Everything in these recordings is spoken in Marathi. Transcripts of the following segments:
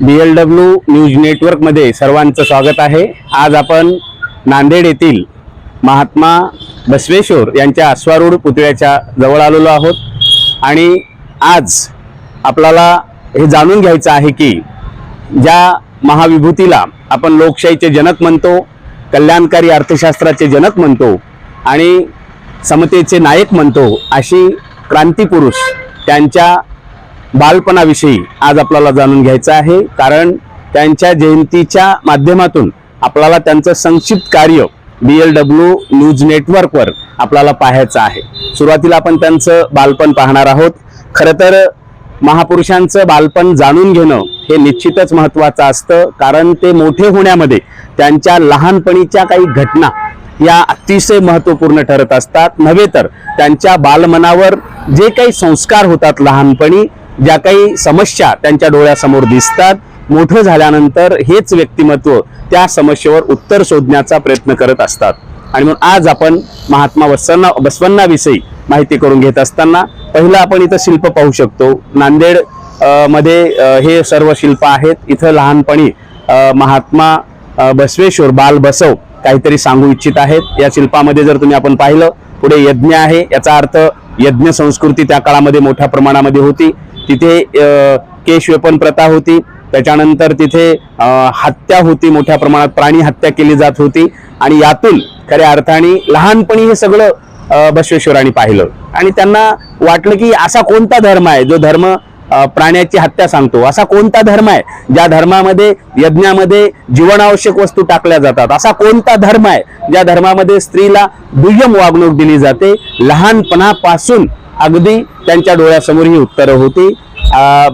बी एल डब्ल्यू न्यूज नेटवर्कमध्ये सर्वांचं स्वागत आहे. आज आपण नांदेड येथील महात्मा बसवेश्वर यांच्या अश्वारूढ पुतळ्याच्या जवळ आलेलो आहोत. आणि आज आपल्याला हे जाणून घ्यायचं आहे की ज्या महाविभूतीला आपण लोकशाहीचे जनक म्हणतो कल्याणकारी अर्थशास्त्राचे जनक म्हणतो आणि समतेचे नायक म्हणतो अशी क्रांतीपुरुष त्यांच्या बालपणाविषयी आज आपल्याला जाणून घ्यायचं आहे. कारण त्यांच्या जयंतीच्या माध्यमातून आपल्याला त्यांचं संक्षिप्त कार्य बी एल डब्ल्यू न्यूज नेटवर्कवर आपल्याला पाहायचं आहे. सुरुवातीला आपण त्यांचं बालपण पाहणार आहोत. खरं तर महापुरुषांचं बालपण जाणून घेणं हे निश्चितच महत्त्वाचं असतं. कारण ते मोठे होण्यामध्ये त्यांच्या लहानपणीच्या काही घटना या अतिशय महत्त्वपूर्ण ठरत असतात. नव्हे तर त्यांच्या बालमनावर जे काही संस्कार होतात लहानपणी ज्या काही समस्या त्यांच्या डोळ्यासमोर दिसतात मोठं झाल्यानंतर हेच व्यक्तिमत्व त्या समस्येवर उत्तर शोधण्याचा प्रयत्न करत असतात. आणि म्हणून आज आपण महात्मा वसन्ना बसवण्णाविषयी माहिती करून घेत असताना पहिलं आपण इथं शिल्प पाहू शकतो. नांदेडमध्ये हे सर्व शिल्प आहेत. इथं लहानपणी महात्मा बसवेश्वर बाल बसव काहीतरी सांगू इच्छित आहेत. या शिल्पामध्ये जर तुम्ही आपण पाहिलं पुढे यज्ञ आहे. याचा अर्थ यज्ञ संस्कृती त्या काळामध्ये मोठ्या प्रमाणामध्ये होती. तिथे केश वेपन प्रथा होती. त्याच्यानंतर तिथे हत्या होती. मोठ्या प्रमाणात प्राणी हत्या केली जात होती. आणि यातून खऱ्या अर्थाने लहानपणी हे सगळं बसवेश्वरांनी पाहिलं. आणि त्यांना वाटलं की असा कोणता धर्म आहे? जो धर्म प्राण्याची हत्या सांगतो. असा कोणता धर्म आहे? ज्या धर्मामध्ये यज्ञामध्ये जीवनावश्यक वस्तू टाकल्या जातात. असा कोणता धर्म आहे? ज्या धर्मामध्ये स्त्रीला दुय्यम वागणूक दिली जाते. लहानपणापासून अगदी त्यांच्या डोळ्यासमोर ही उत्तरं होती.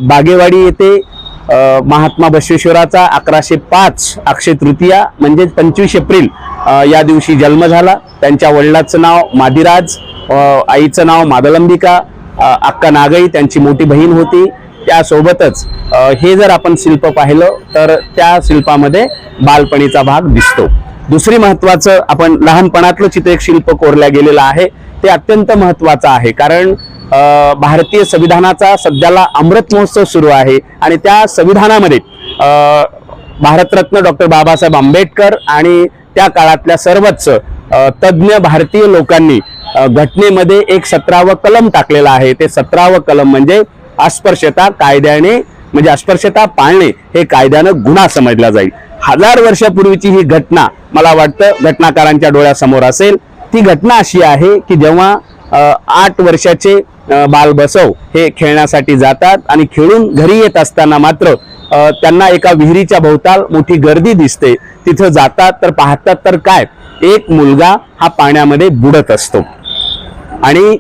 बागेवाडी येथे महात्मा बसवेश्वराचा अकराशे पाच अक्षय तृतीया म्हणजे पंचवीस एप्रिल या दिवशी जन्म झाला. त्यांच्या वडिलाचं नाव मादिराज आईचं नाव मादलंबिका अक्का नागई त्यांची मोठी बहीण होती. त्यासोबतच हे जर आपण शिल्प पाहिलं तर त्या शिल्पामध्ये बालपणीचा भाग दिसतो. दुसरी महत्वाचं आपण लहानपणातलं चित्र एक शिल्प कोरल्या गेलेलं आहे. ते अत्यंत महत्वाचं आहे. कारण भारतीय संविधानाचा सध्याला अमृत महोत्सव सुरू आहे आणि त्या संविधानामध्ये भारतरत्न डॉक्टर बाबासाहेब आंबेडकर आणि त्या काळातल्या सर्वच तज्ज्ञ भारतीय लोकांनी घटनेमध्ये एक सतरावं कलम टाकलेलं आहे. ते सतरावं कलम म्हणजे अस्पृश्यता कायद्याने म्हणजे अस्पृश्यता पाळणे हे कायद्यानं गुन्हा समजला जाईल. हजार वर्षापूर्वीची ही घटना मला वाटतं घटनाकारांच्या डोळ्यासमोर असेल. ती घटना अशी आहे की जेव्हा आठ वर्षाचे बाल बसव हे खेळण्यासाठी जातात आणि खेळून घरी येत असताना मात्र त्यांना एका विहिरीच्या भोवताल मोठी गर्दी दिसते. तिथं जातात तर पाहतात तर काय? एक मुलगा हा पाण्यामध्ये बुडत असतो. आणि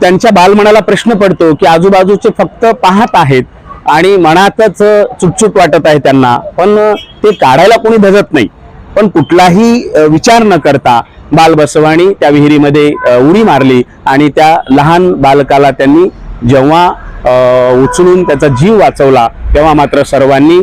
त्यांच्या बालमनाला प्रश्न पडतो की आजूबाजूचे फक्त पाहत आहेत आणि मनातच अ, चुटचुट वाटत आहे त्यांना. पण ते काढायला कोणी धजत नाही. पण कुठलाही विचार न करता बालबसवाणी त्या विहिरीमध्ये उडी मारली आणि त्या लहान बालकाला त्यांनी जेव्हा उचलून त्याचा जीव वाचवला तेव्हा मात्र सर्वांनी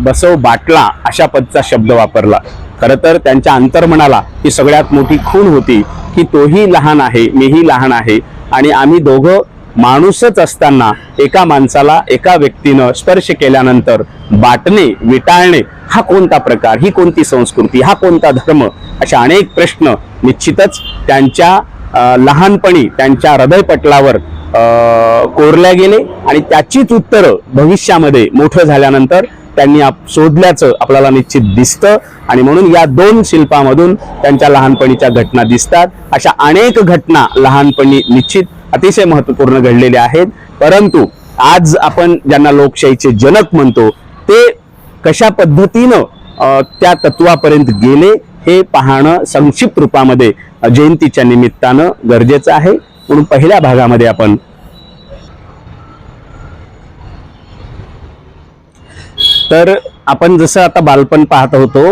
बसव बाटला अशा पदचा शब्द वापरला. खरं तर त्यांच्या अंतर्मनाला ही सगळ्यात मोठी खूण होती की तोही लहान आहे मीही लहान आहे आणि आम्ही दोघं माणूसच असताना एका माणसाला एका व्यक्तीनं स्पर्श केल्यानंतर बाटणे विटाळणे हा कोणता प्रकार ही कोणती संस्कृती हा कोणता धर्म अशा अनेक प्रश्न निश्चितच त्यांच्या लहानपणी त्यांच्या हृदयपटलावर कोरल्या गेले आणि त्याचीच उत्तरं भविष्यामध्ये मोठं झाल्यानंतर त्यांनी आप- शोधल्याचं आपल्याला निश्चित दिसतं आणि म्हणून या दोन शिल्पामधून त्यांच्या लहानपणीच्या घटना दिसतात. अशा अनेक घटना लहानपणी निश्चित अतिशय महत्त्वपूर्ण घडलेले आहेत. परंतु आज आपण ज्यांना लोकशाहीचे जनक म्हणतो ते कशा पद्धतीनं त्या तत्वापर्यंत गेले हे पाहणं संक्षिप्त रूपामध्ये जयंतीच्या निमित्तानं गरजेचं आहे. म्हणून पहिल्या भागामध्ये आपण तर आपण जसं आता बालपण पाहत होतो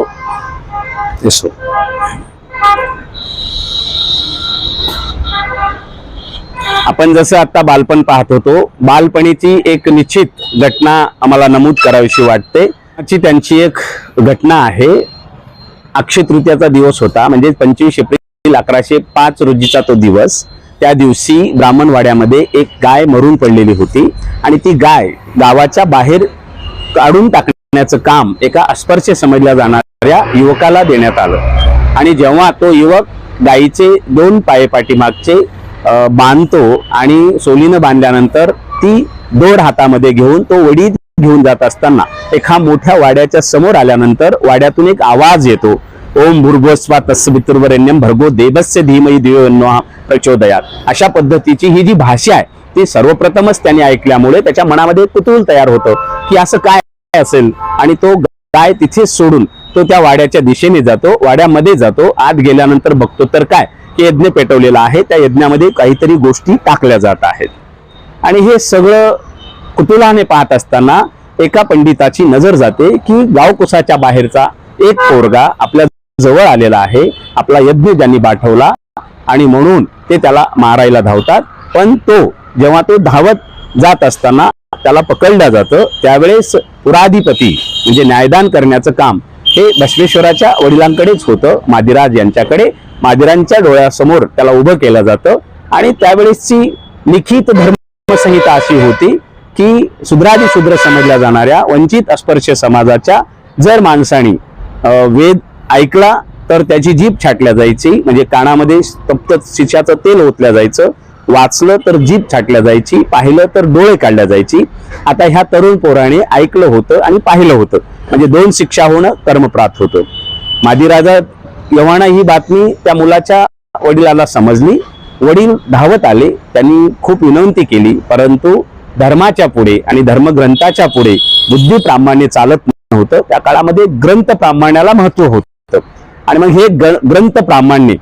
आपण जसं आता बालपण पाहत होतो बालपणीची एक निश्चित घटना आम्हाला नमूद करावीशी वाटते. त्यांची एक घटना आहे. अक्षय तृतीयाचा दिवस होता म्हणजे पंचवीस एप्रिल अकराशे पाच रोजीचा तो दिवस. त्या दिवशी ब्राह्मणवाड्यामध्ये एक गाय मरून पडलेली होती आणि ती गाय गावाच्या बाहेर काढून टाकण्याचं काम एका अस्पर्श समजल्या जाणाऱ्या युवकाला देण्यात आलं. आणि जेव्हा तो युवक गायीचे दोन पायेपाठीमागचे बांधतो आणि सोलीनं बांधल्यानंतर ती दोड हातामध्ये घेऊन तो वडी घेऊन जात असताना एका मोठ्या वाड्याच्या समोर आल्यानंतर वाड्यातून एक आवाज येतो. ओम भूर्भुवस्वा तस्य पितृवरेण्यम भर्गो देवस्य धीमयी दिव्य प्रचोदयात. अशा पद्धतीची ही जी भाषा आहे ती सर्वप्रथमच त्याने ऐकल्यामुळे त्याच्या मनामध्ये कुतूहल तयार होतं की असं काय असेल? आणि तो गाय तिथे सोडून तो त्या वाड्याच्या दिशेने जातो वाड्यामध्ये जातो आत गेल्यानंतर बघतो तर काय? यज्ञ पेटवलेला आहे. त्या यज्ञामध्ये काहीतरी गोष्टी टाकल्या जात आहेत. आणि हे सगळं कुतुलाने पाहत असताना एका पंडिताची नजर जाते की गावकुसाच्या बाहेरचा एक पोरगा आपल्या जवळ आलेला आहे. आपला यज्ञ ज्यांनी पाठवला आणि म्हणून ते त्याला मारायला धावतात. पण तो जेव्हा तो धावत जात असताना त्याला पकडलं जातं त्यावेळेस पुराधिपती म्हणजे न्यायदान करण्याचं काम हे बसवेश्वराच्या वडिलांकडेच होतं. मादिराज यांच्याकडे. मादिरांच्या डोळ्यासमोर त्याला उभं केलं जातं. आणि त्यावेळेसची लिखित धर्मसंहिता अशी होती की सुधरादी शूद्र समजल्या जाणाऱ्या वंचित अस्पर्श समाजाच्या जर माणसाने अं, वेद ऐकला तर त्याची जीभ छाटल्या जायची. म्हणजे कानामध्ये तप्त शिशाचं तेल ओतल्या जायचं. वाचलं तर जीभ छाटल्या जायची पाहिलं तर डोळे काढल्या जायची. आता ह्या तरुण पोराने ऐकलं होतं आणि पाहिलं होतं. म्हणजे दोन शिक्षा होणं कर्मप्राप्त होतं. मादिराजा यव्हाना ही बातमी त्या मुलाच्या वडिलाला समजली. वडील धावत आले त्यांनी खूप विनंती केली परंतु धर्माच्या पुढे आणि धर्मग्रंथाच्या पुढे बुद्धी प्रामाण्य चालत नव्हतं. त्या काळामध्ये ग्रंथ प्रामाण्याला महत्त्व होतं. आणि मग हे ग्रंथ प्रामाण्य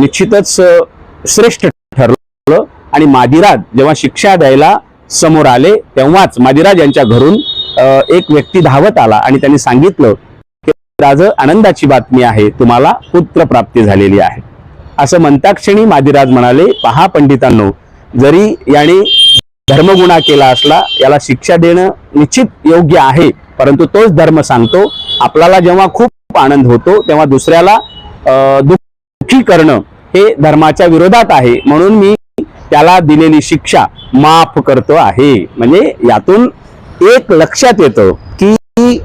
निश्चितच श्रेष्ठ आणि मादिराज जेव्हा शिक्षा द्यायला समोर आले तेव्हाच मादिराज यांच्या घरून एक व्यक्ती धावत आला आणि त्यांनी सांगितलं की राज आनंदाची बातमी आहे. तुम्हाला पुत्र प्राप्ती झालेली आहे. असं म्हणता क्षणी मादिराज म्हणाले पहा पंडितांनो जरी याने धर्मगुणा केला असला याला शिक्षा देणं निश्चित योग्य आहे परंतु तोच धर्म सांगतो आपल्याला जेव्हा खूप आनंद होतो तेव्हा दुसऱ्याला अं, दुःखी करणं हे धर्माच्या विरोधात आहे. म्हणून मी त्याला दिलेली शिक्षा माफ करतो आहे. म्हणजे यातून एक लक्षात येतं की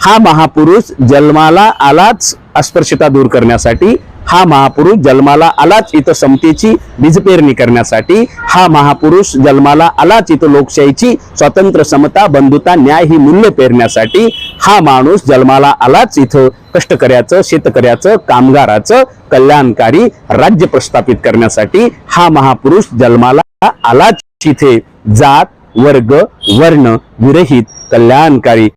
हा महापुरुष जन्माला आलाच अस्पृश्यता दूर करण्यासाठी हा महापुरुष जन्माला आलाच इथं समतेची बीजपेरणी करण्यासाठी. हा महापुरुष जन्माला आलाच इथं लोकशाहीची स्वतंत्र समता बंधुता न्याय ही मूल्य पेरण्यासाठी. हा माणूस जन्माला आलाच इथं कष्टकऱ्याचं शेतकऱ्याचं कामगाराचं कल्याणकारी राज्य प्रस्थापित करण्यासाठी. हा महापुरुष जन्माला आलाच इथे. जात वर्ग वर्ण विरहित कल्याणकारी